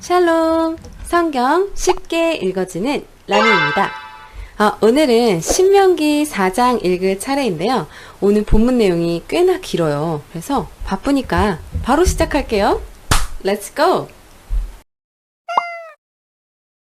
샬롬! 성경 쉽게 읽어주는 라니입니다. 아, 오늘은 신명기 4장 읽을 차례인데요. 오늘 본문 내용이 꽤나 길어요. 그래서 바쁘니까 바로 시작할게요. Let's!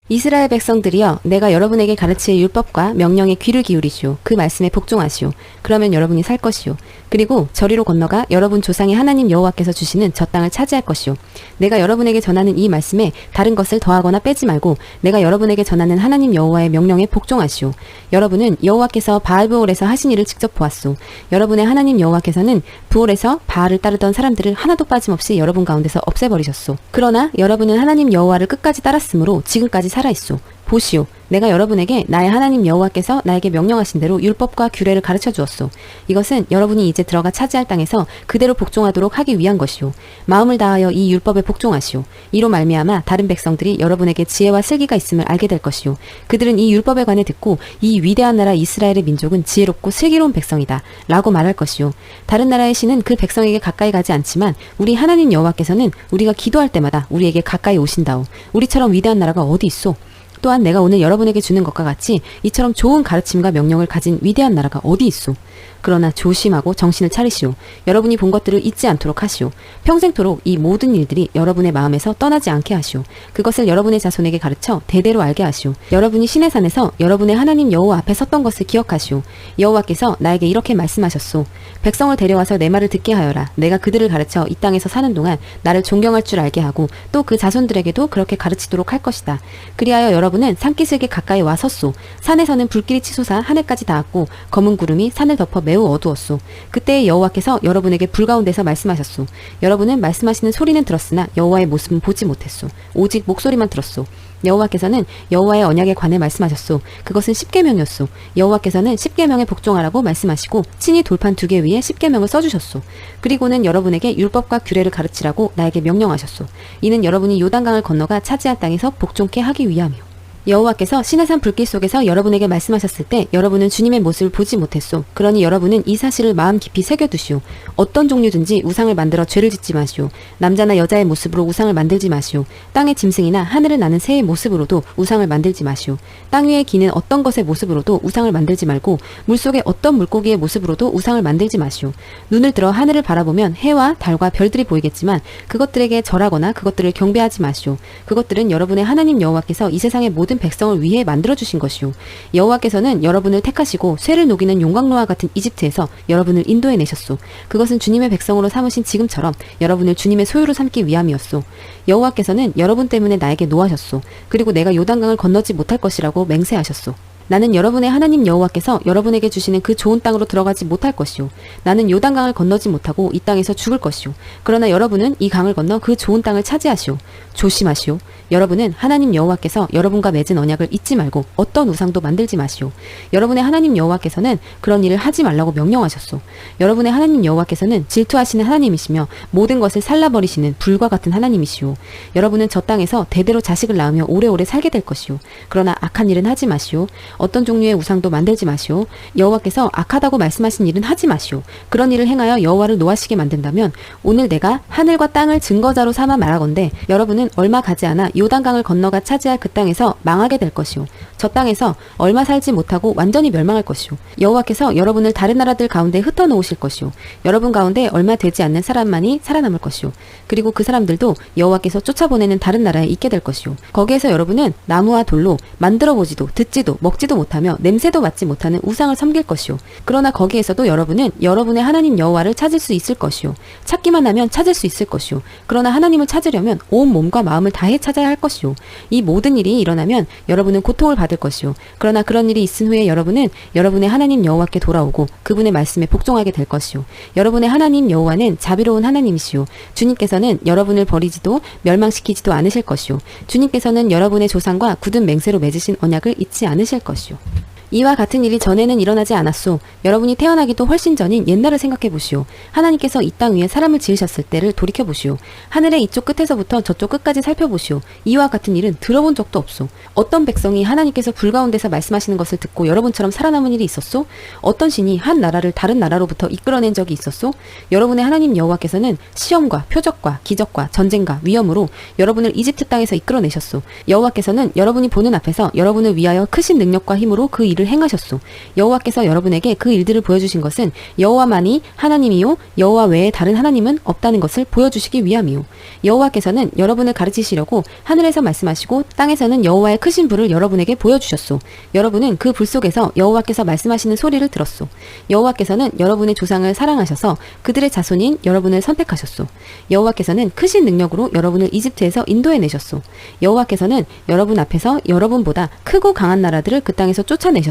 이스라엘 백성들이여 내가 여러분에게 가르칠 율법과 명령에 귀를 기울이시오 그 말씀에 복종하시오 그러면 여러분이 살 것이오 그리고 저리로 건너가 여러분 조상의 하나님 여호와께서 주시는 저 땅을 차지할 것이오 내가 여러분에게 전하는 이 말씀에 다른 것을 더하거나 빼지 말고 내가 여러분에게 전하는 하나님 여호와의 명령에 복종하시오. 여러분은 여호와께서 바알브올에서 하신 일을 직접 보았소. 여러분의 하나님 여호와께서는 부올에서 바알을 따르던 사람들을 하나도 빠짐없이 여러분 가운데서 없애버리셨소. 그러나 여러분은 하나님 여호와를 끝까지 따랐으므로 지금까지 살아있소. 보시오. 내가 여러분에게 나의 하나님 여호와께서 나에게 명령하신 대로 율법과 규례를 가르쳐 주었소. 이것은 여러분이 이제 들어가 차지할 땅에서 그대로 복종하도록 하기 위한 것이오. 마음을 다하여 이 율법에 복종하시오. 이로 말미암아 다른 백성들이 여러분에게 지혜와 슬기가 있음을 알게 될 것이오. 그들은 이 율법에 관해 듣고 이 위대한 나라 이스라엘의 민족은 지혜롭고 슬기로운 백성이다. 라고 말할 것이오. 다른 나라의 신은 그 백성에게 가까이 가지 않지만 우리 하나님 여호와께서는 우리가 기도할 때마다 우리에게 가까이 오신다오. 우리처럼 위대한 나라가 어디 있소? 또한 내가 오늘 여러분에게 주는 것과 같이 이처럼 좋은 가르침과 명령을 가진 위대한 나라가 어디 있소? 그러나 조심하고 정신을 차리시오. 여러분이 본 것들을 잊지 않도록 하시오. 평생토록 이 모든 일들이 여러분의 마음에서 떠나지 않게 하시오. 그것을 여러분의 자손에게 가르쳐 대대로 알게 하시오. 여러분이 신의 산에서 여러분의 하나님 여호와 앞에 섰던 것을 기억하시오. 여호와께서 나에게 이렇게 말씀하셨소. 백성을 데려와서 내 말을 듣게 하여라. 내가 그들을 가르쳐 이 땅에서 사는 동안 나를 존경할 줄 알게 하고 또 그 자손들에게도 그렇게 가르치도록 할 것이다. 그리하여 여러분 은 산기슭에 가까이 와 섰소. 산에서는 불길이 치솟아 하늘까지 닿았고 검은 구름이 산을 덮어 매우 어두웠소. 그때 여호와께서 여러분에게 불 가운데서 말씀하셨소. 여러분은 말씀하시는 소리는 들었으나 여호와의 모습은 보지 못했소. 오직 목소리만 들었소. 여호와께서는 여호와의 언약에 관해 말씀하셨소. 그것은 십계명이었소. 여호와께서는 십계명에 복종하라고 말씀하시고 친히 돌판 두 개 위에 십계명을 써주셨소. 그리고는 여러분에게 율법과 규례를 가르치라고 나에게 명령하셨소. 이는 여러분이 요단강을 건너가 차지할 땅에서 복종케 하기 위함이요. 여호와께서 시내산 불길 속에서 여러분에게 말씀하셨을 때 여러분은 주님의 모습을 보지 못했소. 그러니 여러분은 이 사실을 마음 깊이 새겨두시오. 어떤 종류든지 우상을 만들어 죄를 짓지 마시오. 남자나 여자의 모습으로 우상을 만들지 마시오. 땅의 짐승이나 하늘을 나는 새의 모습으로도 우상을 만들지 마시오. 땅 위에 기는 어떤 것의 모습으로도 우상을 만들지 말고 물속의 어떤 물고기의 모습으로도 우상을 만들지 마시오. 눈을 들어 하늘을 바라보면 해와 달과 별들이 보이겠지만 그것들에게 절하거나 그것들을 경배하지 마시오. 그것들은 여러분의 하나님 여호와께서 이 세상의 모든 백성을 위해 만들어 주신 것이오. 여호와께서는 여러분을 택하시고 쇠를 녹이는 용광로와 같은 이집트에서 여러분을 인도해 내셨소. 그것은 주님의 백성으로 삼으신 지금처럼 여러분을 주님의 소유로 삼기 위함이었소. 여호와께서는 여러분 때문에 나에게 노하셨소. 그리고 내가 요단강을 건너지 못할 것이라고 맹세하셨소. 나는 여러분의 하나님 여호와께서 여러분에게 주시는 그 좋은 땅으로 들어가지 못할 것이요. 나는 요단 강을 건너지 못하고 이 땅에서 죽을 것이요. 그러나 여러분은 이 강을 건너 그 좋은 땅을 차지하시오. 조심하시오. 여러분은 하나님 여호와께서 여러분과 맺은 언약을 잊지 말고 어떤 우상도 만들지 마시오. 여러분의 하나님 여호와께서는 그런 일을 하지 말라고 명령하셨소. 여러분의 하나님 여호와께서는 질투하시는 하나님이시며 모든 것을 살라버리시는 불과 같은 하나님이시오. 여러분은 저 땅에서 대대로 자식을 낳으며 오래오래 살게 될 것이오. 그러나 악한 일은 하지 마시오. 어떤 종류의 우상도 만들지 마시오. 여호와께서 악하다고 말씀하신 일은 하지 마시오. 그런 일을 행하여 여호와를 노하시게 만든다면 오늘 내가 하늘과 땅을 증거자로 삼아 말하건대 여러분은 얼마 가지 않아 요단강을 건너가 차지할 그 땅에서 망하게 될 것이오. 저 땅에서 얼마 살지 못하고 완전히 멸망할 것이오. 여호와께서 여러분을 다른 나라들 가운데 흩어 놓으실 것이오. 여러분 가운데 얼마 되지 않는 사람만이 살아남을 것이오. 그리고 그 사람들도 여호와께서 쫓아보내는 다른 나라에 있게 될 것이오. 거기에서 여러분은 나무와 돌로 만들어 보지도 듣지도 먹지도 못하며 냄새도 맡지 못하는 우상을 섬길 것이오. 그러나 거기에서도 여러분은 여러분의 하나님 여호와를 찾을 수 있을 것이오. 찾기만 하면 찾을 수 있을 것이오. 그러나 하나님을 찾으려면 온 몸과 마음을 다해 찾아야 할 것이오. 이 모든 일이 일어나면 여러분은 고통을 받을 것이오. 그러나 그런 일이 있은 후에 여러분은 여러분의 하나님 여호와께 돌아오고 그분의 말씀에 복종하게 될 것이오. 여러분의 하나님 여호와는 자비로운 하나님이시오. 주님께서는 여러분을 버리지도 멸망시키지도 않으실 것이오. 주님께서는 여러분의 조상과 굳은 맹세로 맺으신 언약을 잊지 않으실 것이 오. 이와 같은 일이 전에는 일어나지 않았소. 여러분이 태어나기도 훨씬 전인 옛날을 생각해 보시오. 하나님께서 이 땅 위에 사람을 지으셨을 때를 돌이켜 보시오. 하늘의 이쪽 끝에서부터 저쪽 끝까지 살펴보시오. 이와 같은 일은 들어본 적도 없소. 어떤 백성이 하나님께서 불 가운데서 말씀하시는 것을 듣고 여러분처럼 살아남은 일이 있었소? 어떤 신이 한 나라를 다른 나라로부터 이끌어낸 적이 있었소? 여러분의 하나님 여호와께서는 시험과 표적과 기적과 전쟁과 위험으로 여러분을 이집트 땅에서 이끌어내셨소. 여호와께서는 여러분이 보는 앞에서 여러분을 위하여 크신 능력과 힘으로 그 일을 행하셨소. 여호와께서 여러분에게 그 일들을 보여주신 것은 여호와만이 하나님이요 여호와 외에 다른 하나님은 없다는 것을 보여주시기 위함이요. 여호와께서는 여러분을 가르치시려고 하늘에서 말씀하시고 땅에서는 여호와의 크신 불을 여러분에게 보여주셨소. 여러분은 그 불 속에서 여호와께서 말씀하시는 소리를 들었소. 여호와께서는 여러분의 조상을 사랑하셔서 그들의 자손인 여러분을 선택하셨소. 여호와께서는 크신 능력으로 여러분을 이집트에서 인도해 내셨소. 여호와께서는 여러분 앞에서 여러분보다 크고 강한 나라들을 그 땅에서 쫓아내셨소.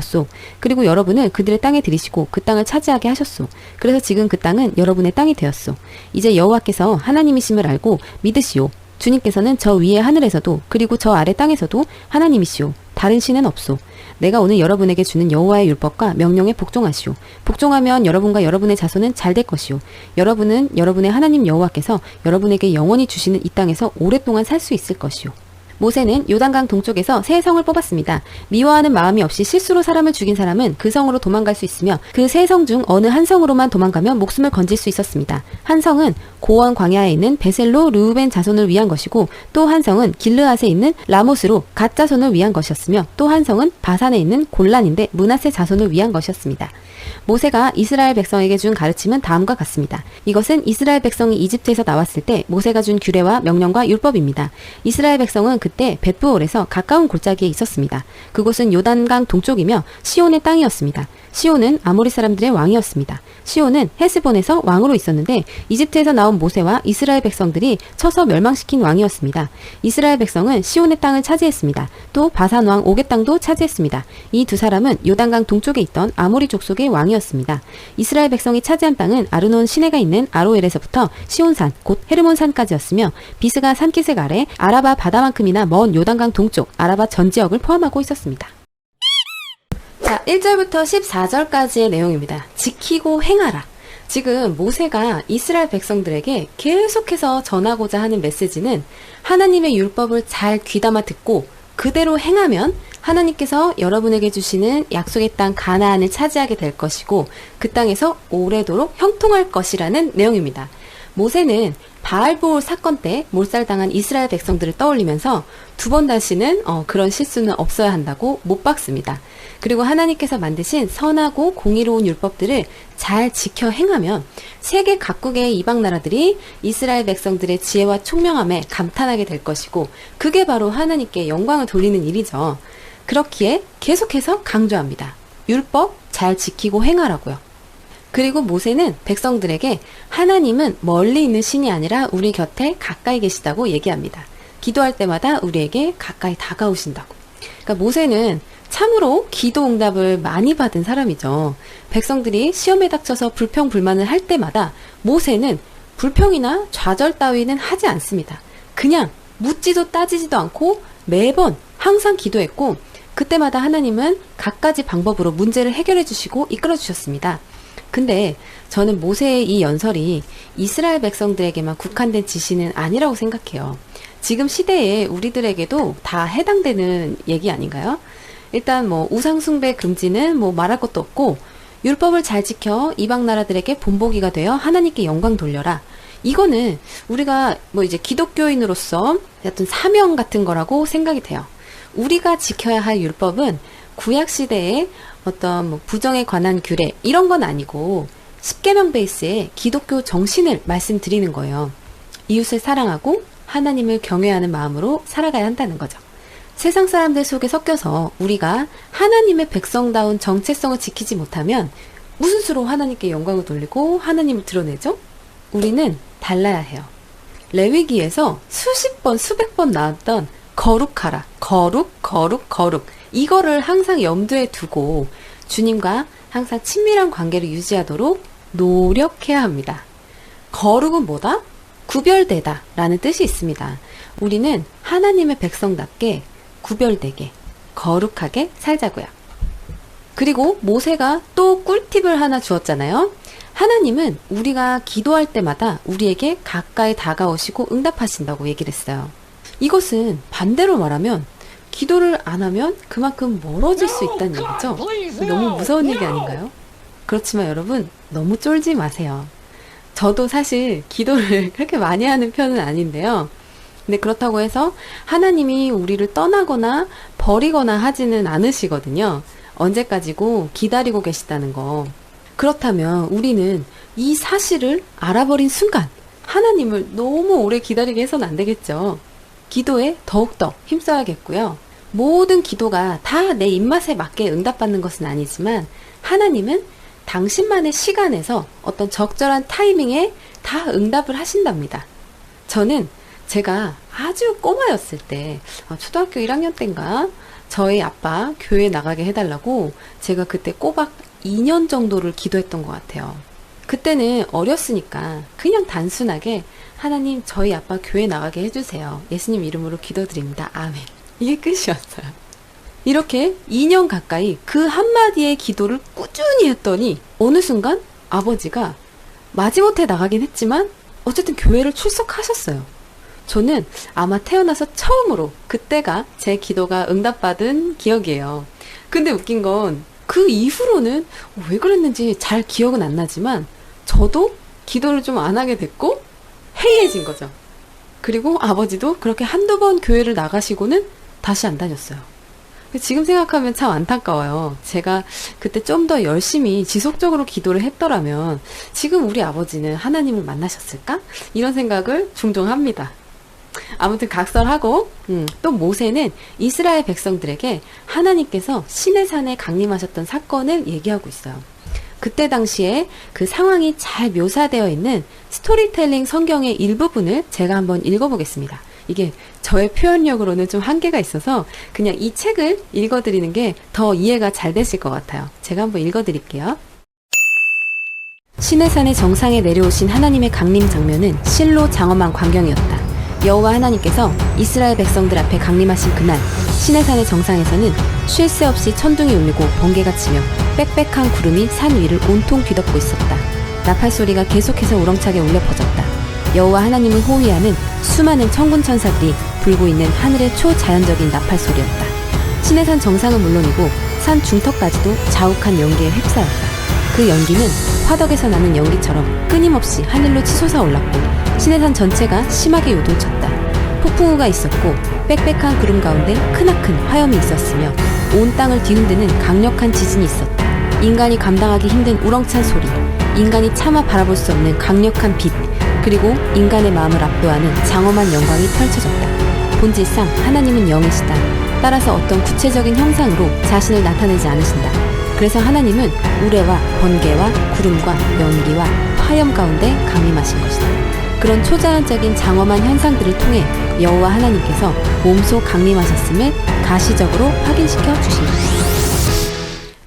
그리고 여러분을 그들의 땅에 들이시고 그 땅을 차지하게 하셨소. 그래서 지금 그 땅은 여러분의 땅이 되었소. 이제 여호와께서 하나님이심을 알고 믿으시오. 주님께서는 저 위의 하늘에서도 그리고 저 아래 땅에서도 하나님이시오. 다른 신은 없소. 내가 오늘 여러분에게 주는 여호와의 율법과 명령에 복종하시오. 복종하면 여러분과 여러분의 자손은 잘 될 것이오. 여러분은 여러분의 하나님 여호와께서 여러분에게 영원히 주시는 이 땅에서 오랫동안 살 수 있을 것이오. 모세는 요단강 동쪽에서 세 성을 뽑았습니다. 미워하는 마음이 없이 실수로 사람을 죽인 사람은 그 성으로 도망갈 수 있으며 그 세 성 중 어느 한 성으로만 도망가면 목숨을 건질 수 있었습니다. 한 성은 고원 광야에 있는 베셀로 르우벤 자손을 위한 것이고 또 한 성은 길르앗에 있는 라모스로 갓 자손을 위한 것이었으며 또 한 성은 바산에 있는 골란인데 문하세 자손을 위한 것이었습니다. 모세가 이스라엘 백성에게 준 가르침은 다음과 같습니다. 이것은 이스라엘 백성이 이집트에서 나왔을 때 모세가 준 규례와 명령과 율법입니다. 이스라엘 백성은 그때 벳부올에서 가까운 골짜기에 있었습니다. 그곳은 요단강 동쪽이며 시온의 땅이었습니다. 시온은 아모리 사람들의 왕이었습니다. 시온은 헤스본에서 왕으로 있었는데 이집트에서 나온 모세와 이스라엘 백성들이 쳐서 멸망시킨 왕이었습니다. 이스라엘 백성은 시온의 땅을 차지했습니다. 또 바산 왕 옥의 땅도 차지했습니다. 이 두 사람은 요단강 동쪽에 있던 아모리 족속의 왕이었습니다. 이스라엘 백성이 차지한 땅은 아르논 시내가 있는 아로엘에서부터 시온산 곧 헤르몬산까지였으며 비스가 산기슭 아래 아라바 바다만큼이나 먼 요단강 동쪽 아라바 전 지역을 포함하고 있었습니다. 자, 1절부터 14절까지의 내용입니다. 지키고 행하라. 지금 모세가 이스라엘 백성들에게 계속해서 전하고자 하는 메시지는 하나님의 율법을 잘 귀담아 듣고 그대로 행하면 하나님께서 여러분에게 주시는 약속의 땅 가나안을 차지하게 될 것이고 그 땅에서 오래도록 형통할 것이라는 내용입니다. 모세는 바알보올 사건 때 몰살당한 이스라엘 백성들을 떠올리면서 두 번 다시는 어, 그런 실수는 없어야 한다고 못 박습니다. 그리고 하나님께서 만드신 선하고 공의로운 율법들을 잘 지켜 행하면 세계 각국의 이방 나라들이 이스라엘 백성들의 지혜와 총명함에 감탄하게 될 것이고 그게 바로 하나님께 영광을 돌리는 일이죠. 그렇기에 계속해서 강조합니다. 율법 잘 지키고 행하라고요. 그리고 모세는 백성들에게 하나님은 멀리 있는 신이 아니라 우리 곁에 가까이 계시다고 얘기합니다. 기도할 때마다 우리에게 가까이 다가오신다고. 그러니까 모세는 참으로 기도 응답을 많이 받은 사람이죠. 백성들이 시험에 닥쳐서 불평 불만을 할 때마다 모세는 불평이나 좌절 따위는 하지 않습니다. 그냥 묻지도 따지지도 않고 매번 항상 기도했고 그때마다 하나님은 갖가지 방법으로 문제를 해결해 주시고 이끌어 주셨습니다. 근데 저는 모세의 이 연설이 이스라엘 백성들에게만 국한된 지시는 아니라고 생각해요. 지금 시대에 우리들에게도 다 해당되는 얘기 아닌가요? 일단 뭐 우상숭배 금지는 뭐 말할 것도 없고 율법을 잘 지켜 이방 나라들에게 본보기가 되어 하나님께 영광 돌려라. 이거는 우리가 뭐 이제 기독교인으로서 어떤 사명 같은 거라고 생각이 돼요. 우리가 지켜야 할 율법은 구약 시대에 어떤 뭐 부정에 관한 규례 이런 건 아니고 십계명 베이스의 기독교 정신을 말씀드리는 거예요. 이웃을 사랑하고 하나님을 경외하는 마음으로 살아가야 한다는 거죠. 세상 사람들 속에 섞여서 우리가 하나님의 백성다운 정체성을 지키지 못하면 무슨 수로 하나님께 영광을 돌리고 하나님을 드러내죠? 우리는 달라야 해요. 레위기에서 수십 번, 수백 번 나왔던 거룩하라. 거룩, 거룩, 거룩. 이거를 항상 염두에 두고 주님과 항상 친밀한 관계를 유지하도록 노력해야 합니다. 거룩은 뭐다? 구별되다 라는 뜻이 있습니다. 우리는 하나님의 백성답게 구별되게 거룩하게 살자고요. 그리고 모세가 또 꿀팁을 하나 주었잖아요. 하나님은 우리가 기도할 때마다 우리에게 가까이 다가오시고 응답하신다고 얘기를 했어요. 이것은 반대로 말하면 기도를 안 하면 그만큼 멀어질 수 있다는 얘기죠. 너무 무서운 얘기 아닌가요? 그렇지만 여러분, 너무 쫄지 마세요. 저도 사실 기도를 그렇게 많이 하는 편은 아닌데요. 근데 그렇다고 해서 하나님이 우리를 떠나거나 버리거나 하지는 않으시거든요. 언제까지고 기다리고 계시다는 거. 그렇다면 우리는 이 사실을 알아버린 순간 하나님을 너무 오래 기다리게 해서는 안 되겠죠. 기도에 더욱더 힘써야겠고요. 모든 기도가 다 내 입맛에 맞게 응답받는 것은 아니지만 하나님은 당신만의 시간에서 어떤 적절한 타이밍에 다 응답을 하신답니다. 저는 제가 아주 꼬마였을 때, 아, 초등학교 1학년 때인가, 저희 아빠 교회 나가게 해달라고 제가 그때 꼬박 2년 정도를 기도했던 것 같아요. 그때는 어렸으니까 그냥 단순하게 하나님 저희 아빠 교회 나가게 해주세요. 예수님 이름으로 기도드립니다. 아멘. 이게 끝이었어요. 이렇게 2년 가까이 그 한마디의 기도를 꾸준히 했더니 어느 순간 아버지가 마지못해 나가긴 했지만 어쨌든 교회를 출석하셨어요. 저는 아마 태어나서 처음으로 그때가 제 기도가 응답받은 기억이에요. 근데 웃긴 건 그 이후로는 왜 그랬는지 잘 기억은 안 나지만 저도 기도를 좀 안 하게 됐고 해이해진 거죠. 그리고 아버지도 그렇게 한두 번 교회를 나가시고는 다시 안 다녔어요. 지금 생각하면 참 안타까워요. 제가 그때 좀 더 열심히 지속적으로 기도를 했더라면 지금 우리 아버지는 하나님을 만나셨을까? 이런 생각을 종종 합니다. 아무튼 각설하고 음, 또 모세는 이스라엘 백성들에게 하나님께서 신의 산에 강림하셨던 사건을 얘기하고 있어요. 그때 당시에 그 상황이 잘 묘사되어 있는 스토리텔링 성경의 일부분을 제가 한번 읽어보겠습니다. 이게 저의 표현력으로는 좀 한계가 있어서 그냥 이 책을 읽어드리는 게 더 이해가 잘 되실 것 같아요. 제가 한번 읽어드릴게요. 시내산의 정상에 내려오신 하나님의 강림 장면은 실로 장엄한 광경이었다. 여호와 하나님께서 이스라엘 백성들 앞에 강림하신 그날 시내산의 정상에서는 쉴 새 없이 천둥이 울리고 번개가 치며 빽빽한 구름이 산 위를 온통 뒤덮고 있었다. 나팔 소리가 계속해서 우렁차게 울려 퍼졌다. 여호와 하나님을 호위하는 수많은 천군 천사들이 불고 있는 하늘의 초자연적인 나팔 소리였다. 시내산 정상은 물론이고 산 중턱까지도 자욱한 연기에 휩싸였다. 그 연기는 화덕에서 나는 연기처럼 끊임없이 하늘로 치솟아 올랐고 시내산 전체가 심하게 요동쳤다. 폭풍우가 있었고 빽빽한 구름 가운데 크나큰 화염이 있었으며 온 땅을 뒤흔드는 강력한 지진이 있었다. 인간이 감당하기 힘든 우렁찬 소리, 인간이 차마 바라볼 수 없는 강력한 빛, 그리고 인간의 마음을 압도하는 장엄한 영광이 펼쳐졌다. 본질상 하나님은 영이시다. 따라서 어떤 구체적인 형상으로 자신을 나타내지 않으신다. 그래서 하나님은 우레와 번개와 구름과 연기와 화염 가운데 강림하신 것이다. 그런 초자연적인 장엄한 현상들을 통해 여호와 하나님께서 몸소 강림하셨음을 가시적으로 확인시켜 주십니다.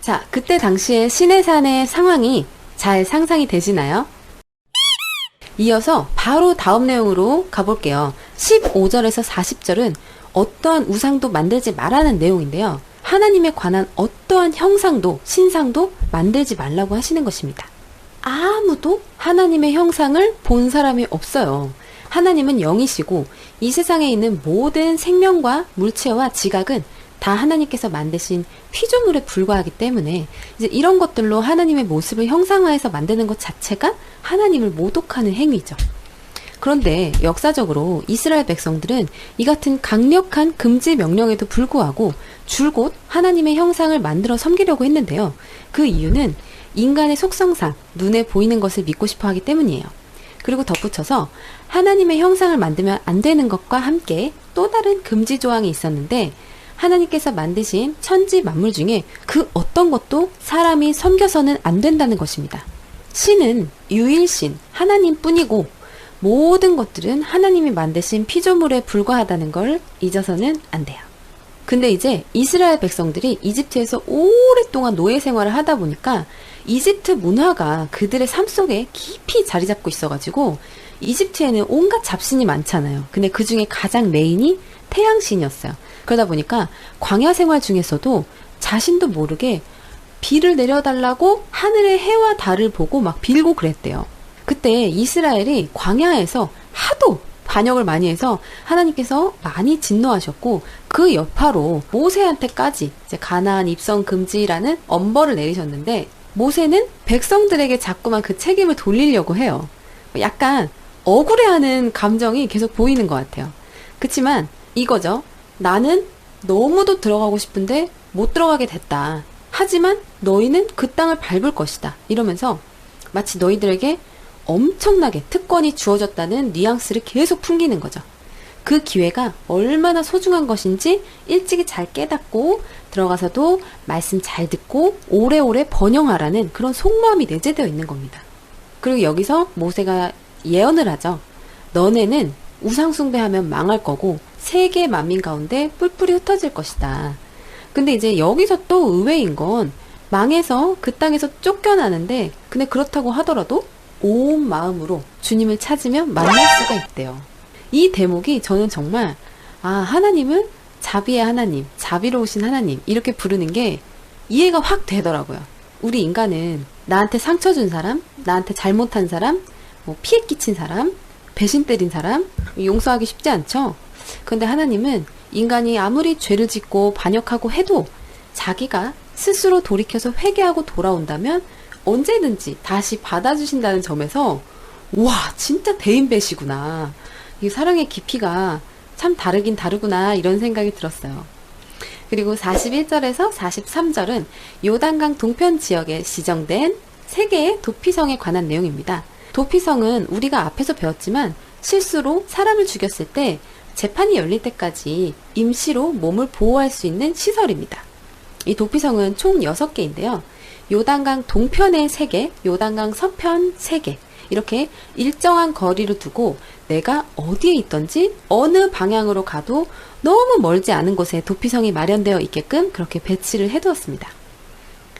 자, 그때 당시에 시내산의 상황이 잘 상상이 되시나요? 이어서 바로 다음 내용으로 가볼게요. 15절에서 40절은 어떠한 우상도 만들지 말라는 내용인데요. 하나님에 관한 어떠한 형상도 신상도 만들지 말라고 하시는 것입니다. 아무도 하나님의 형상을 본 사람이 없어요. 하나님은 영이시고 이 세상에 있는 모든 생명과 물체와 지각은 다 하나님께서 만드신 피조물에 불과하기 때문에 이제 이런 것들로 하나님의 모습을 형상화해서 만드는 것 자체가 하나님을 모독하는 행위죠. 그런데 역사적으로 이스라엘 백성들은 이 같은 강력한 금지 명령에도 불구하고 줄곧 하나님의 형상을 만들어 섬기려고 했는데요. 그 이유는 인간의 속성상 눈에 보이는 것을 믿고 싶어 하기 때문이에요. 그리고 덧붙여서 하나님의 형상을 만들면 안 되는 것과 함께 또 다른 금지 조항이 있었는데 하나님께서 만드신 천지 만물 중에 그 어떤 것도 사람이 섬겨서는 안 된다는 것입니다. 신은 유일신, 하나님 뿐이고 모든 것들은 하나님이 만드신 피조물에 불과하다는 걸 잊어서는 안 돼요. 근데 이제 이스라엘 백성들이 이집트에서 오랫동안 노예 생활을 하다 보니까 이집트 문화가 그들의 삶 속에 깊이 자리 잡고 있어가지고 이집트에는 온갖 잡신이 많잖아요. 근데 그 중에 가장 메인이 태양신이었어요. 그러다 보니까 광야 생활 중에서도 자신도 모르게 비를 내려달라고 하늘의 해와 달을 보고 막 빌고 그랬대요. 그때 이스라엘이 광야에서 하도 반역을 많이 해서 하나님께서 많이 진노하셨고 그 여파로 모세한테까지 이제 가나안 입성 금지라는 엄벌을 내리셨는데 모세는 백성들에게 자꾸만 그 책임을 돌리려고 해요. 약간 억울해하는 감정이 계속 보이는 것 같아요. 그치만 이거죠. 나는 너무도 들어가고 싶은데 못 들어가게 됐다. 하지만 너희는 그 땅을 밟을 것이다. 이러면서 마치 너희들에게 엄청나게 특권이 주어졌다는 뉘앙스를 계속 풍기는 거죠. 그 기회가 얼마나 소중한 것인지 일찍이 잘 깨닫고 들어가서도 말씀 잘 듣고 오래오래 번영하라는 그런 속마음이 내재되어 있는 겁니다. 그리고 여기서 모세가 예언을 하죠. 너네는 우상숭배하면 망할 거고 세계 만민 가운데 뿔뿔이 흩어질 것이다. 근데 이제 여기서 또 의외인 건 망해서 그 땅에서 쫓겨나는데 근데 그렇다고 하더라도 온 마음으로 주님을 찾으면 만날 수가 있대요. 이 대목이 저는 정말 아 하나님은 자비의 하나님, 자비로우신 하나님 이렇게 부르는 게 이해가 확 되더라고요. 우리 인간은 나한테 상처 준 사람, 나한테 잘못한 사람, 뭐 피해 끼친 사람, 배신 때린 사람 용서하기 쉽지 않죠. 근데 하나님은 인간이 아무리 죄를 짓고 반역하고 해도 자기가 스스로 돌이켜서 회개하고 돌아온다면 언제든지 다시 받아주신다는 점에서 와 진짜 대인배시구나. 이 사랑의 깊이가 참 다르긴 다르구나 이런 생각이 들었어요. 그리고 41절에서 43절은 요단강 동편 지역에 지정된 세 개의 도피성에 관한 내용입니다. 도피성은 우리가 앞에서 배웠지만 실수로 사람을 죽였을 때 재판이 열릴 때까지 임시로 몸을 보호할 수 있는 시설입니다. 이 도피성은 총 6개인데요. 요단강 동편에 3개, 요단강 서편 3개, 이렇게 일정한 거리를 두고 내가 어디에 있던지 어느 방향으로 가도 너무 멀지 않은 곳에 도피성이 마련되어 있게끔 그렇게 배치를 해두었습니다.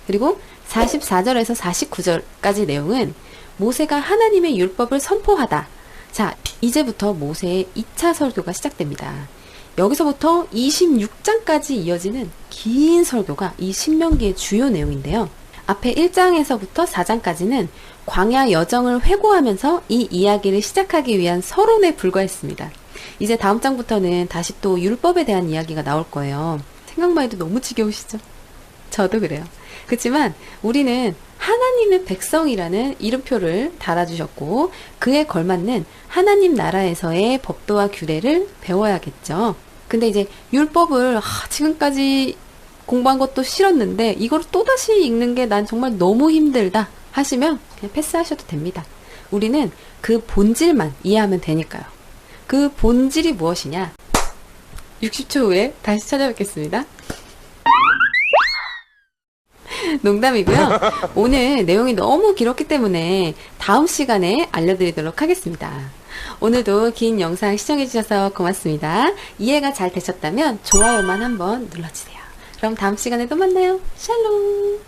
그리고 44절에서 49절까지 내용은 모세가 하나님의 율법을 선포하다. 자, 이제부터 모세의 2차 설교가 시작됩니다. 여기서부터 26장까지 이어지는 긴 설교가 이 신명기의 주요 내용인데요. 앞에 1장에서부터 4장까지는 광야 여정을 회고하면서 이 이야기를 시작하기 위한 서론에 불과했습니다. 이제 다음 장부터는 다시 또 율법에 대한 이야기가 나올 거예요. 생각만 해도 너무 지겨우시죠? 저도 그래요. 그렇지만 우리는 하나님의 백성이라는 이름표를 달아주셨고 그에 걸맞는 하나님 나라에서의 법도와 규례를 배워야겠죠. 근데 이제 율법을 아, 지금까지 공부한 것도 싫었는데 이걸 또다시 읽는 게 난 정말 너무 힘들다 하시면 그냥 패스하셔도 됩니다. 우리는 그 본질만 이해하면 되니까요. 그 본질이 무엇이냐? 60초 후에 다시 찾아뵙겠습니다. 농담이고요. 오늘 내용이 너무 길었기 때문에 다음 시간에 알려드리도록 하겠습니다. 오늘도 긴 영상 시청해주셔서 고맙습니다. 이해가 잘 되셨다면 좋아요만 한번 눌러주세요. 그럼 다음 시간에도 만나요. 샬롬!